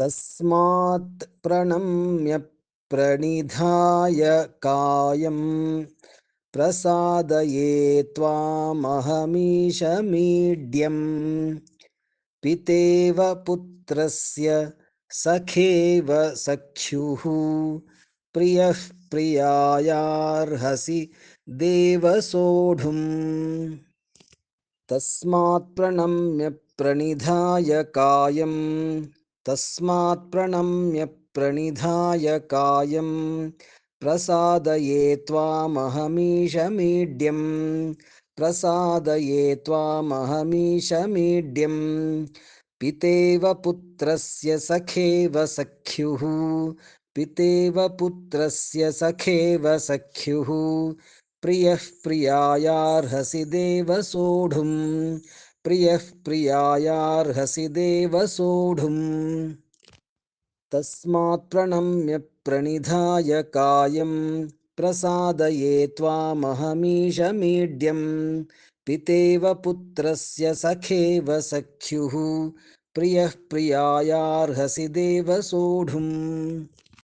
तस्मात् प्रणम्य प्रणिधाय कायं प्रसादये त्वामहमीशमीड्यम्। पितेव पुत्रस्य सखेव सख्युः। प्रियः प्रियायार्हसि देव सोढुम् तस्मात् प्रणम्य प्रणिधाय कायं तस्मात् प्रणम्य प्रणिधाय कायं प्रसादये त्वामहमीशमीड्यम् प्रसादये त्वामहमीशमीड्यम् पितेव पुत्रस्य सखेव सख्युः पितेव पुत्रस्य सखेव सख्युः प्रियः प्रियायार्हसि देव सोढुम् प्रियः प्रियायार्हसि देव सोढुम् तस्मात् प्रणम्य प्रणिधाय कायं प्रसादये त्वामहमीशमीड्यम्। पितेव पुत्रस्य सखेव सख्युः। प्रियः प्रियायार्हसि देव सोढुम्